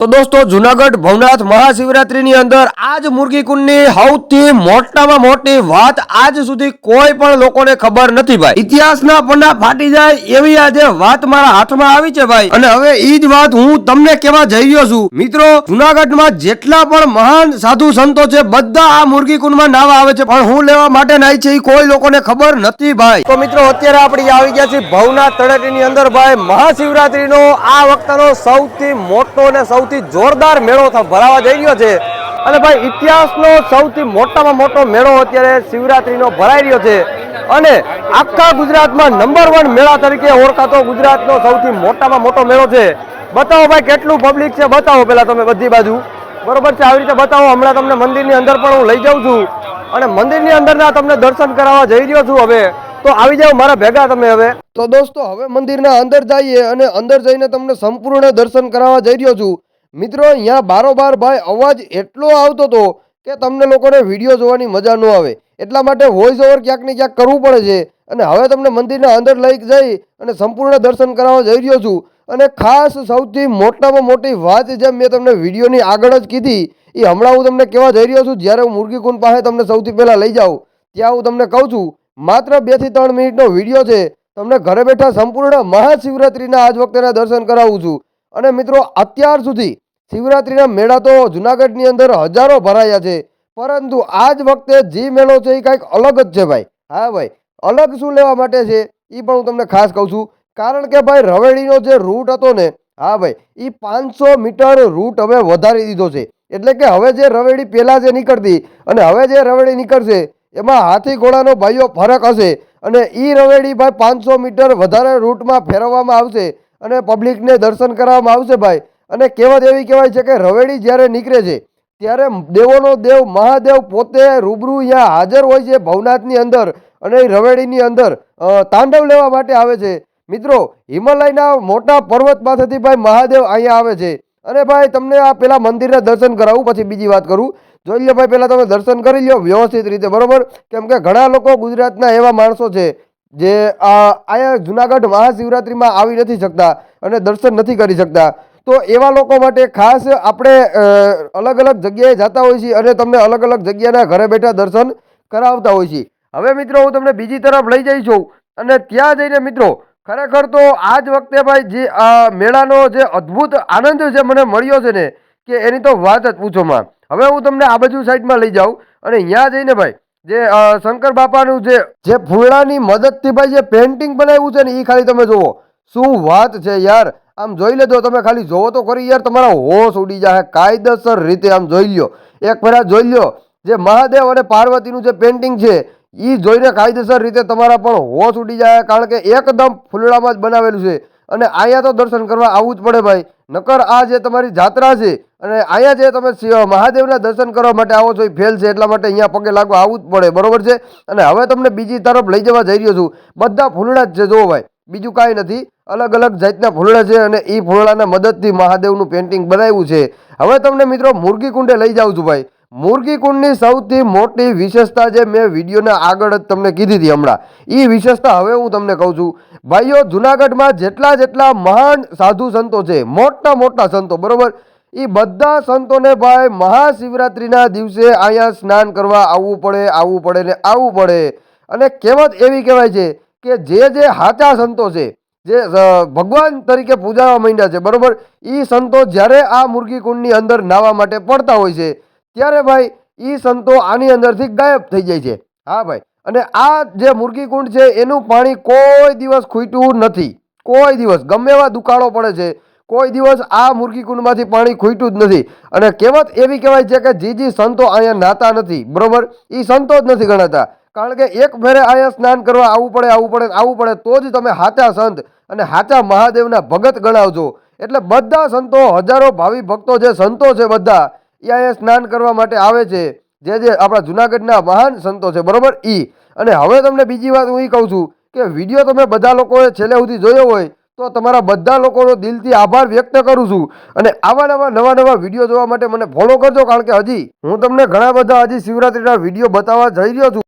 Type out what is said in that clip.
તો દોસ્તો, જુનાગઢ ભવનાથ મહાશિવરાત્રિની અંદર આજ મુરગીકુંડની સૌથી મોટામાં મોટી વાત આજ સુધી કોઈ પણ લોકોને ખબર નથી ભાઈ. ઇતિહાસના પન્ના ફાટી જાય એવી આજે વાત મારા હાથમાં આવી છે ભાઈ. અને હવે ઈ જ વાત હું તમને કેવા જઈ રહ્યો છું. મિત્રો, જુનાગઢમાં જેટલા પણ મહાન સાધુ સંતો છે, બધા આ મુરગીકુંડમાં નાવા આવે છે. પણ હું લેવા માટે નાય છે કોઈ લોકોને ખબર નથી ભાઈ. તો મિત્રો, અત્યારે આપણે આવી ગયા છીએ ભવનાથ તળેટીની અંદર ભાઈ. મહાશિવરાત્રીનો આ વખતનો સૌથી મોટો અને સૌથી જોરદાર મેળો ભરાવા જઈ રહ્યો છે. અને ભાઈ, ઇતિહાસનો સૌથી મોટામાં મોટો મેળો અત્યારે શિવરાત્રીનો ભરાઈ રહ્યો છે. અને આખા ગુજરાતમાં નંબર વન મેળા તરીકે ઓળખાતો ગુજરાતનો સૌથી મોટામાં મોટો મેળો છે. બતાવો ભાઈ, કેટલું પબ્લિક છે? બતાવો પેલા તમે બધી બાજુ. બરોબર છે? આવી રીતે બતાવો. હમણાં તમને મંદિરની અંદર પણ હું લઈ જાઉં છું. અને મંદિરની અંદરના તમને દર્શન કરાવવા જઈ રહ્યો છું હવે. તો આવી જાઓ મારા ભેગા તમે હવે. તો દોસ્તો, હવે મંદિરના અંદર જઈએ અને અંદર જઈને તમને સંપૂર્ણ દર્શન કરાવવા જઈ રહ્યો છું. મિત્રો, અહીંયા બારોબાર ભાઈ અવાજ એટલો આવતો હતો કે તમને લોકોને વીડિયો જોવાની મજા ન આવે. એટલા માટે વોઇસ ઓવર ક્યાંક ને ક્યાંક કરવું પડે છે. અને હવે તમને મંદિરના અંદર લઈ જઈ અને સંપૂર્ણ દર્શન કરાવવા જઈ રહ્યો છું. અને ખાસ સૌથી મોટામાં મોટી વાત જેમ મેં તમને વિડીયોની આગળ જ કીધી, એ હમણાં હું તમને કહેવા જઈ રહ્યો છું, જ્યારે હું મુરગીકુંડ પાસે તમને સૌથી પહેલાં લઈ જાઉં, ત્યાં હું તમને કહું છું, માત્ર બેથી ત્રણ મિનિટનો વીડિયો છે. તમને ઘરે બેઠા સંપૂર્ણ મહાશિવરાત્રિના આજ વખતેના દર્શન કરાવું છું. અને મિત્રો, અત્યાર સુધી શિવરાત્રિના મેળા તો જુનાગઢની અંદર હજારો ભરાયા છે. પરંતુ આ જ વખતે જે મેળો છે એ કંઈક અલગ જ છે ભાઈ. હા ભાઈ, અલગ શું લેવા માટે છે એ પણ હું તમને ખાસ કહું છું. કારણ કે ભાઈ, રવેડીનો જે રૂટ હતો ને, હા ભાઈ, એ પાંચસો મીટર રૂટ હવે વધારી દીધો છે. એટલે કે હવે જે રવેડી પહેલાં જે નીકળતી અને હવે જે રવેડી નીકળશે, એમાં હાથી ઘોડાનો ભાઈઓ ફરક હશે. અને એ રવેડી ભાઈ પાંચસો મીટર વધારે રૂટમાં ફેરવવામાં આવશે. અને પબ્લિકને દર્શન કરાવવામાં આવશે ભાઈ. અને કહેવત એવી કહેવાય છે કે રવેડી જ્યારે નીકળે છે, ત્યારે દેવોનો દેવ મહાદેવ પોતે રૂબરૂ અહીંયા હાજર હોય છે ભવનાથની અંદર અને રવેડીની અંદર તાંડવ લેવા માટે આવે છે. મિત્રો, હિમાલયના મોટા પર્વત પાસેથી ભાઈ મહાદેવ અહીંયા આવે છે. અને ભાઈ તમને આ પેલા મંદિરના દર્શન કરાવું, પછી બીજી વાત કરું. જોઈ લો ભાઈ પહેલાં તમે દર્શન કરી લો વ્યવસ્થિત રીતે, બરોબર? કેમ કે ઘણા લોકો ગુજરાતના એવા માણસો છે જે આ જુનાગઢ મહાશિવરાત્રિમાં આવી નથી શકતા અને દર્શન નથી કરી શકતા. તો એવા લોકો માટે ખાસ આપણે અલગ અલગ જગ્યાએ જતા હોઈએ છીએ અને તમને અલગ અલગ જગ્યાના ઘરે બેઠા દર્શન કરાવતા હોઈએ છીએ. હવે મિત્રો હું તમને બીજી તરફ લઈ જઈ છું અને ત્યાં જઈને મિત્રો, ખરેખર તો આ જ વખતે ભાઈ જે મેળાનો જે અદ્ભુત આનંદ જે મને મળ્યો છે ને, કે એની તો વાત જ પૂછોમાં હવે હું તમને આ બાજુ સાઈડમાં લઈ જાઉં અને ત્યાં જઈને ભાઈ જે શંકર બાપાનું જે જે ફૂલડાની મદદથી ભાઈ જે પેન્ટિંગ બનાવ્યું છે ને એ ખાલી તમે જુઓ. શું વાત છે યાર. આમ જોઈ લેજો, તમે ખાલી જોવો તો ખરી યાર, તમારા હોશ ઉડી જાય. કાયદેસર રીતે આમ જોઈ લ્યો. એક ફેરા જોઈ લ્યો. જે મહાદેવ અને પાર્વતીનું જે પેન્ટિંગ છે એ જોઈને કાયદેસર રીતે તમારા પણ હોશ ઉડી જાય, કારણ કે એકદમ ફૂલડામાં જ બનાવેલું છે. અને અહીંયા તો દર્શન કરવા આવવું જ પડે ભાઈ. નકર આ જે તમારી જાત્રા છે અને અહીંયા જે તમે મહાદેવના દર્શન કરવા માટે આવો છો એ ફેલ છે, એટલા માટે અહીંયા પગે લાગવા આવવું જ પડે, બરોબર છે? અને હવે તમને બીજી તરફ લઈ જવા જઈ રહ્યો છું. બધા ફૂલડા જ છે, જુઓ ભાઈ. બીજું કાંઈ નથી. અલગ અલગ જાતના ફૂલડા છે અને એ ફૂલડાના મદદથી મહાદેવનું પેઇન્ટિંગ બનાવ્યું છે. હવે તમને મિત્રો મુરગી કુંડે લઈ જાઉં છું ભાઈ. મુરગી કુંડની સૌથી મોટી વિશેષતા જે મેં વિડીયોના આગળ જ તમને કીધી હતી હમણાં એ વિશેષતા હવે હું તમને કહું છું. ભાઈઓ, જુનાગઢમાં જેટલા જેટલા મહાન સાધુ સંતો છે, મોટા મોટા સંતો, બરોબર? એ બધા સંતોને ભાઈ મહાશિવરાત્રિના દિવસે અહીંયા સ્નાન કરવા આવવું પડે આવવું પડે ને આવવું પડે. અને કહેવત એવી કહેવાય છે કે જે જે હાચા સંતો છે, જે ભગવાન તરીકે પૂજાવા માંડ્યા છે, બરોબર? એ સંતો જ્યારે આ મુરગી કુંડની અંદર નાહવા માટે પડતા હોય છે ત્યારે ભાઈ એ સંતો આની અંદરથી ગાયબ થઈ જાય છે. હા ભાઈ, અને આ જે મુરગી કુંડ છે, એનું પાણી કોઈ દિવસ ખૂટ્યું નથી. કોઈ દિવસ, ગમે એવા દુકાળો પડે છે, કોઈ દિવસ આ મુરગી કુંડમાંથી પાણી ખૂટ્યું જ નથી. અને કહેવત એવી કહેવાય છે કે જે જે સંતો અહીંયા નાતા નથી, બરોબર? એ સંતો જ નથી ગણાતા. કારણ કે એક ફેરે અહીંયા સ્નાન કરવા આવવું પડે આવવું પડે આવવું પડે, તો જ તમે હાચા સંત અને હાચા મહાદેવના ભગત ગણાવજો. એટલે બધા સંતો, હજારો ભાવિ ભક્તો જે સંતો છે બધા એ અહીંયા સ્નાન કરવા માટે આવે છે. જે જે આપણા જુનાગઢના મહાન સંતો છે, બરાબર? ઈ. અને હવે તમને બીજી વાત હું એ કહું છું કે વીડિયો તમે બધા લોકોએ છેલ્લે સુધી જોયો હોય તો તમારા બધા લોકોનો દિલથી આભાર વ્યક્ત કરું છું. અને આવા નવા નવા નવા વીડિયો જોવા માટે મને ફોલો કરજો, કારણ કે હજી હું તમને ઘણા બધા હજી શિવરાત્રીના વીડિયો બતાવવા જઈ રહ્યો છું.